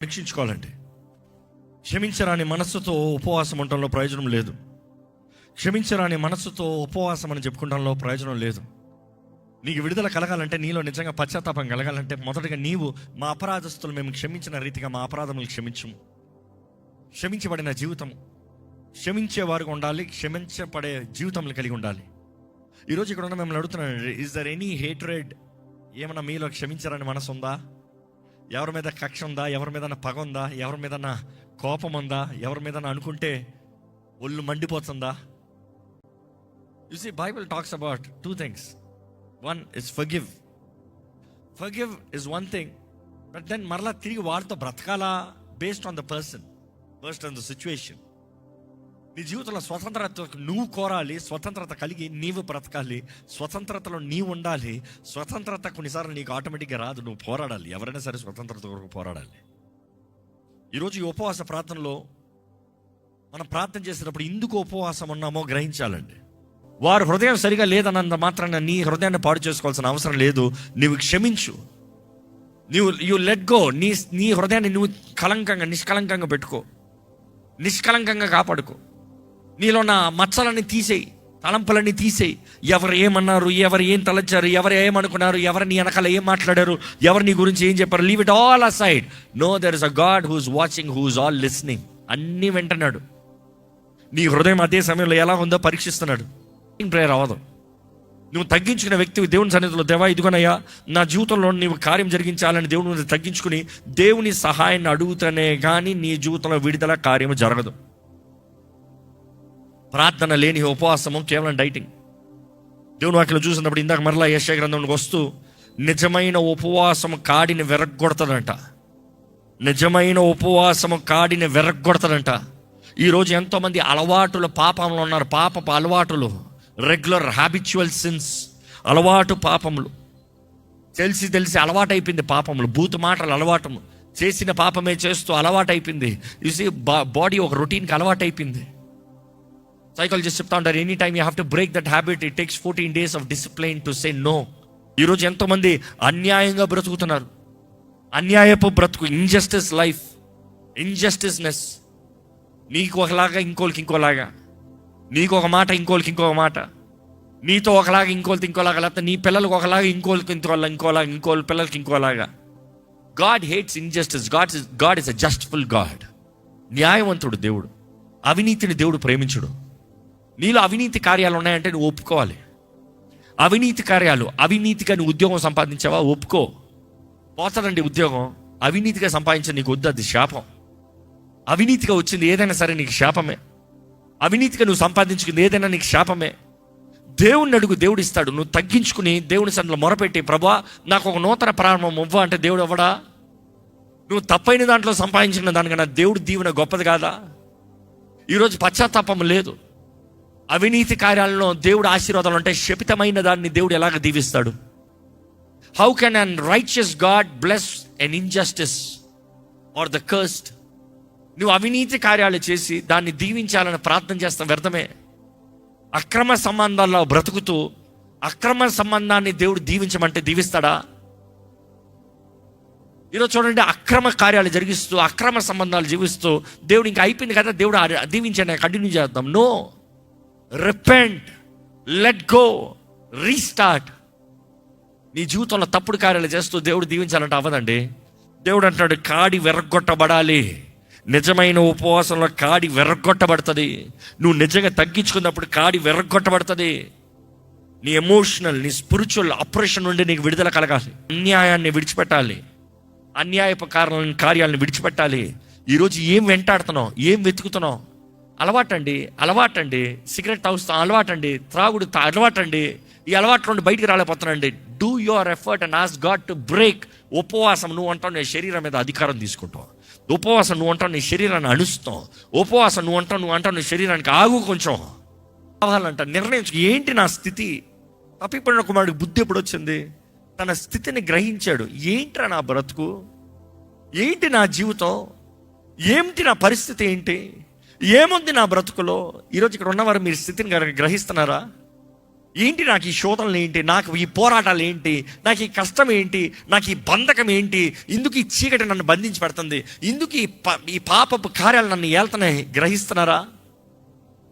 రక్షించుకోవాలండి క్షమించరాని మనస్సుతో ఉపవాసం ఉండటంలో ప్రయోజనం లేదు. క్షమించరాని మనస్సుతో ఉపవాసం అని చెప్పుకుంటంలో ప్రయోజనం లేదు. నీకు విడుదల కలగాలంటే నీలో నిజంగా పశ్చాత్తాపం కలగాలంటే మొదటగా నీవు మా అపరాధస్తులు మేము క్షమించిన రీతిగా మా అపరాధములు క్షమించము. క్షమించబడిన జీవితం క్షమించేవారుగా ఉండాలి క్షమించబడే జీవితంలో కలిగి ఉండాలి. ఈరోజు ఇక్కడ ఉన్న మిమ్మల్ని అడుగుతున్నాను ఇస్ దర్ ఎనీ హేట్రెడ్ ఏమైనా మీలో క్షమించారని మనసు ఉందా? ఎవరి మీద కక్ష ఉందా ఎవరి మీద పగ ఉందా ఎవరి మీద కోపం ఉందా ఎవరి మీద అనుకుంటే ఒళ్ళు మండిపోతుందా? You see Bible talks about two things one is forgive forgive is one thing but then మరలా తిరిగి వారితో బ్రతకాలా based on the person based on the situation నీ జీవితంలో స్వతంత్రత నువ్వు కోరాలి స్వతంత్రత కలిగి నీవు బ్రతకాలి స్వతంత్రతలో నీవు ఉండాలి స్వతంత్రత కొన్నిసార్లు నీకు ఆటోమేటిక్గా రాదు నువ్వు పోరాడాలి. ఎవరైనా సరే స్వతంత్రత కొరకు పోరాడాలి. ఈరోజు ఈ ఉపవాస ప్రార్థనలో మనం ప్రార్థన చేసేటప్పుడు ఎందుకు ఉపవాసం ఉన్నామో గ్రహించాలండి. వారు హృదయం సరిగా లేదన్నంత మాత్రాన నీ హృదయాన్ని పాడు చేసుకోవాల్సిన అవసరం లేదు నీవు క్షమించు. నీవు యు లెట్ గో నీ నీ హృదయాన్ని నువ్వు కలంకంగా నిష్కలంకంగా పెట్టుకో. నిష్కలంకంగా కాపాడుకో. నీలో ఉన్న మచ్చలన్నీ తీసేయి తలంపులన్నీ తీసేయి. ఎవరు ఏమన్నారు ఎవరు ఏం తలచారు ఎవరు ఏమనుకున్నారు ఎవరు నీ వెనకాల ఏం మాట్లాడారు ఎవరు నీ గురించి ఏం చెప్పారు leave it all aside no there is a God who's watching who's all listening అన్నీ వింటున్నాడు. నీ హృదయం అదే సమయంలో ఎలా ఉందో పరీక్షిస్తున్నాడు. ప్రేయర్ అవ్వదు. నువ్వు తగ్గించుకున్న వ్యక్తి దేవుని సన్నిధిలో దేవా ఇదిగోనయ్యా నా జీవితంలో నీవు కార్యం జరిగించాలని దేవుని తగ్గించుకుని దేవుని సహాయాన్ని అడుగుతానే కానీ నీ జీవితంలో విడుదల కార్యము జరగదు. ప్రార్థన లేని ఉపవాసము కేవలం డైటింగ్. దేవుని వాటిలో చూసినప్పుడు ఇందాక మరలా యశ గ్రంథంలోకి వస్తూ నిజమైన ఉపవాసము కాడిని వెరగొడతాడంట నిజమైన ఉపవాసము కాడిని వెరగొడతాడంట ఈరోజు ఎంతోమంది అలవాటుల పాపంలో ఉన్నారు. పాపపు అలవాటులు రెగ్యులర్ హ్యాబిచువల్ సిన్స్ అలవాటు పాపములు. తెలిసి తెలిసి అలవాటు అయిపోయింది పాపములు. బూతు మాటలు అలవాటము. చేసిన పాపమే చేస్తూ అలవాటు అయిపోయింది చూసి బాడీ ఒక రొటీన్కి అలవాటు అయిపోయింది సైకాలజిస్ట్ చెప్తా ఉంటారు any time you have to break that habit it takes fourteen days of discipline to say no ఈరోజు ఎంతోమంది అన్యాయంగా బ్రతుకుతున్నారు. అన్యాయపు బ్రతుకు ఇంజస్టిస్ లైఫ్ ఇంజస్టిస్నెస్ నీకు ఒకలాగా ఇంకోళ్ళకి ఇంకోలాగా. నీకు ఒక మాట ఇంకోళ్ళకి ఇంకొక మాట. నీతో ఒకలాగా ఇంకోళ్ళకి ఇంకోలాగా లేకపోతే నీ పిల్లలకు ఒకలాగా ఇంకోళ్ళకి ఇంకోలా ఇంకోలాగా ఇంకోళ్ళ పిల్లలకి ఇంకోలాగా. God hates injustice God is God is a justful God న్యాయవంతుడు దేవుడు. అవినీతిని దేవుడు ప్రేమించుడు. నీలో అవినీతి కార్యాలు ఉన్నాయంటే నువ్వు ఒప్పుకోవాలి. అవినీతి కార్యాలు అవినీతిగా నువ్వు ఉద్యోగం సంపాదించావా? ఒప్పుకో. పోతాడండి ఉద్యోగం. అవినీతిగా సంపాదించిన నీకు వద్దు అది శాపం. అవినీతిగా వచ్చింది ఏదైనా సరే నీకు శాపమే. అవినీతిగా నువ్వు సంపాదించుకుంది ఏదైనా నీకు శాపమే. దేవుణ్ణి అడుగు దేవుడు ఇస్తాడు. నువ్వు తగ్గించుకుని దేవుని సన్నిలో మొరపెట్టి ప్రభా నాకు ఒక నూతన ప్రారంభం ఇవ్వ అంటే దేవుడు అవ్వడా నువ్వు తప్పైన దాంట్లో సంపాదించిన దానికన్నా దేవుడు దీవెన గొప్పది కాదా? ఈరోజు పశ్చాత్తాపం లేదు. అవినీతి కార్యాలలో దేవుడు ఆశీర్వాదాలు అంటే శపితమైన దాన్ని దేవుడు ఎలాగ దీవిస్తాడు? How can unrighteous God bless an injustice or the cursed నువ్వు అవినీతి కార్యాలు చేసి దాన్ని దీవించాలని ప్రార్థన చేస్తాం వ్యర్థమే. అక్రమ సంబంధాల్లో బ్రతుకుతూ అక్రమ సంబంధాన్ని దేవుడు దీవించమంటే దీవిస్తాడా? ఈరోజు చూడండి అక్రమ కార్యాలు జరిగిస్తూ అక్రమ సంబంధాలు జీవిస్తూ దేవుడు ఇంకా అయిపోయింది కదా దేవుడు ఆ- దీవించండి కంటిన్యూ చేద్దాం. No repent let go restart నీ జీవితంలో తప్పుడు కార్యాలు చేస్తూ దేవుడు దీవించాలంటే అవ్వదండి. దేవుడు అంటాడు కాడి వెరగొట్టబడాలి నిజమైన ఉపవాసంలో కాడి వెరగొట్టబడుతుంది నువ్వు నిజంగా తగ్గించుకున్నప్పుడు కాడి వెరగొట్టబడుతుంది నీ ఎమోషనల్ నీ స్పిరిచువల్ ఆపరేషన్ నుండి నీకు విడుదల కలగాలి. అన్యాయాన్ని విడిచిపెట్టాలి. అన్యాయపు కారణాలను కార్యాలను విడిచిపెట్టాలి. ఈరోజు ఏం వెంటాడుతున్నావు? ఏం వెతుకుతున్నావు? అలవాటండి అలవాటండి. సిగరెట్ తాగుస్తాం అలవాటండి. త్రాగుడు తా- అలవాటండి. ఈ అలవాటు నుండి బయటికి రాలేకపోతున్నాండి do your effort and ask God to break ఉపవాసం. నువ్వు అంటావు నీ శరీరం మీద అధికారం తీసుకుంటావు. ఉపవాసం నువ్వు అంటావు నీ శరీరాన్ని అణుస్తావు. ఉపవాసం నువ్వు అంటావు నువ్వు అంటావు నీ శరీరానికి ఆగు కొంచెం. కావాలంట నిర్ణయించు ఏంటి నా స్థితి? తప్పిపడిన కుమారుడికి బుద్ధి ఎప్పుడు వచ్చింది? తన స్థితిని గ్రహించాడు. ఏంట్రా నా బ్రతుకు? ఏంటి నా జీవితం? ఏమిటి నా పరిస్థితి ఏంటి? ఏముంది నా బ్రతుకులో? ఈరోజు ఇక్కడ ఉన్నవారు మీరు స్థితిని గ్రహిస్తున్నారా? ఏంటి నాకు ఈ శోధనలు ఏంటి? నాకు ఈ పోరాటాలు ఏంటి? నాకు ఈ కష్టం ఏంటి? నాకు ఈ బంధకం ఏంటి? ఇందుకు ఈ చీకటి నన్ను బంధించి పెడుతుంది. ఇందుకు ఈ ప ఈ పాపపు కార్యాలు నన్ను ఏళ్తున్నాయి గ్రహిస్తున్నారా?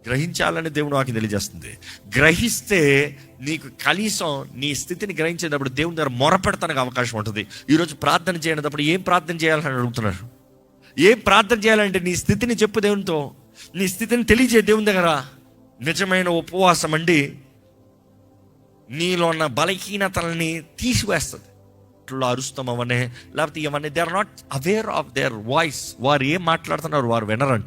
గ్రహించాలని దేవుడు నాకు తెలియజేస్తుంది. గ్రహిస్తే నీకు కనీసం నీ స్థితిని గ్రహించేటప్పుడు దేవుని దగ్గర మొరపెడతానికి అవకాశం ఉంటుంది. ఈరోజు ప్రార్థన చేయనప్పుడు ఏం ప్రార్థన చేయాలని అడుగుతున్నారు? ఏం ప్రార్థన చేయాలంటే నీ స్థితిని చెప్పు దేవునితో. నీ స్థితిని తెలియజే దేవుని దగ్గర. నిజమైన ఉపవాసం అండి. నీలో ఉన్న బలహీనతల్ని తీసివేస్తుంది. ఇట్లా అరుస్తాం అవనే లేకపోతే ఇవన్నీ they are not aware of their voice వారు ఏం మాట్లాడుతున్నారు వారు వినరంట.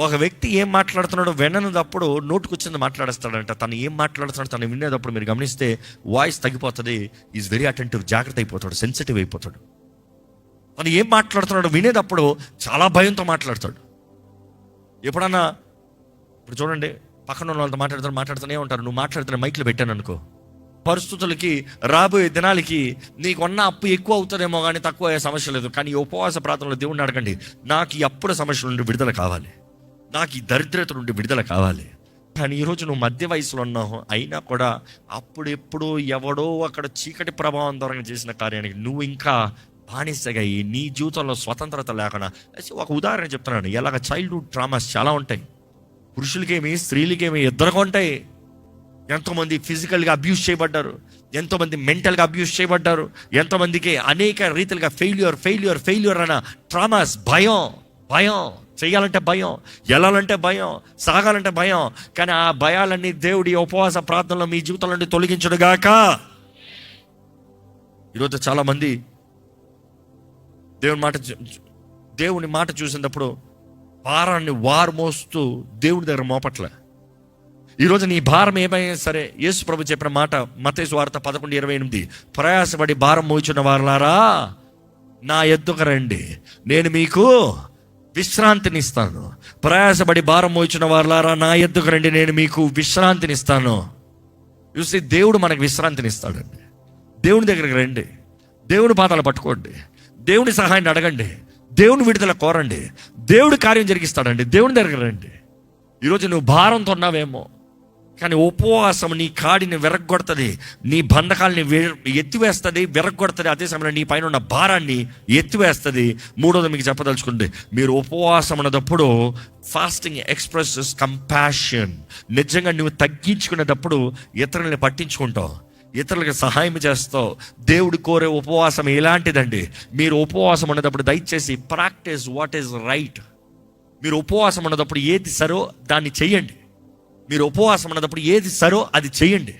ఒక వ్యక్తి ఏం మాట్లాడుతున్నాడో విననప్పుడు నోటుకొచ్చింది మాట్లాడేస్తాడంట. తను ఏం మాట్లాడుతున్నాడో తను వినేటప్పుడు మీరు గమనిస్తే వాయిస్ తగ్గిపోతుంది. ఈజ్ వెరీ అటెంటివ్ జాగ్రత్త అయిపోతాడు సెన్సిటివ్ అయిపోతాడు. తను ఏం మాట్లాడుతున్నాడు వినేటప్పుడు చాలా భయంతో మాట్లాడతాడు. ఎప్పుడన్నా ఇప్పుడు చూడండి పక్కన ఉన్న వాళ్ళతో మాట్లాడుతూ మాట్లాడుతూనే ఉంటారు. నువ్వు మాట్లాడుతున్న మైక్లు పెట్టాను అనుకో. పరిస్థితులకి రాబోయే దినాలకి నీకున్న అప్పు ఎక్కువ అవుతుందేమో కానీ తక్కువ అయ్యే సమస్య లేదు. కానీ ఉపవాస ప్రాంతంలో దేవుడిని అడగండి. నాకు ఈ అప్పుల సమస్యల నుండి విడుదల కావాలి. నాకు ఈ దరిద్రత నుండి విడుదల కావాలి. కానీ ఈరోజు నువ్వు మధ్య వయసులో ఉన్నావు. అయినా కూడా అప్పుడెప్పుడు ఎవడో అక్కడ చీకటి ప్రభావం ద్వారా చేసిన కార్యానికి నువ్వు ఇంకా బానిసగా అయ్యి నీ జీవితంలో స్వతంత్రత లేకుండా ఒక ఉదాహరణ చెప్తున్నాను. ఎలాగ చైల్డ్హుడ్ ట్రామాస్ చాలా ఉంటాయి. పురుషులకేమి స్త్రీలకేమి ఇద్దరుగా ఉంటాయి. ఎంతోమంది ఫిజికల్గా అబ్యూస్ చేయబడ్డారు. ఎంతోమంది మెంటల్గా అబ్యూస్ చేయబడ్డారు. ఎంతోమందికి అనేక రీతిలుగా ఫెయిల్యూర్ ఫెయిల్యూర్ ఫెయిల్యూర్ అన్న ట్రామాస్ భయం భయం. చేయాలంటే భయం వెళ్ళాలంటే భయం సాగాలంటే భయం. కానీ ఆ భయాలన్నీ దేవుడి ఉపవాస ప్రార్థనలో మీ జీవితంలో నుండి తొలగించుడుగాక ఈరోజు చాలామంది దేవుని మాట చూ- దేవుని మాట చూసినప్పుడు భారాన్ని వారు మోస్తూ దేవుడి దగ్గర మోపట్లే. ఈరోజు నీ భారం ఏమైనా సరే యేసు ప్రభు చెప్పిన మాట మతేసు వార్త పదకొండు ఇరవై ఎనిమిది. ప్రయాసపడి భారం మోచున్న వారులారా నా ఎద్దుకు రండి. నేను మీకు విశ్రాంతిని ఇస్తాను ప్రయాసపడి భారం మోచిన వారులారా నా ఎద్దుకు రండి. నేను మీకు విశ్రాంతిని ఇస్తాను చూసి దేవుడు మనకు విశ్రాంతిని ఇస్తాడండి దేవుని దగ్గరికి రండి. దేవుని పాదాలు పట్టుకోండి. దేవుని సహాయాన్ని అడగండి. దేవుని విడుదల కోరండి. దేవుడి కార్యం జరిగిస్తాడండి. దేవుని దగ్గరికి రండి. ఈరోజు నువ్వు భారంతో ఉన్నావేమో కానీ ఉపవాసం నీ కాడిని విరగొడుతుంది నీ బంధకాలని ఎత్తివేస్తుంది విరగొడుతుంది అదే సమయంలో నీ పైన ఉన్న భారాన్ని ఎత్తివేస్తుంది. మూడోది మీకు చెప్పదలుచుకుంటే మీరు ఉపవాసం అన్నదప్పుడు ఫాస్టింగ్ ఎక్స్ప్రెస్ కంపాషన్. నిజంగా నువ్వు తగ్గించుకునేటప్పుడు ఇతరులని పట్టించుకుంటావు. ఇతరులకు సహాయం చేస్తావు. దేవుడు కోరే ఉపవాసం ఎలాంటిదండి మీరు ఉపవాసం అనేటప్పుడు దయచేసి ప్రాక్టీస్ వాట్ ఈస్ రైట్ మీరు ఉపవాసం ఉన్నప్పుడు ఏది సరో దాన్ని చేయండి. మీరు ఉపవాసం ఉన్నప్పుడు ఏది సరో అది చేయండి.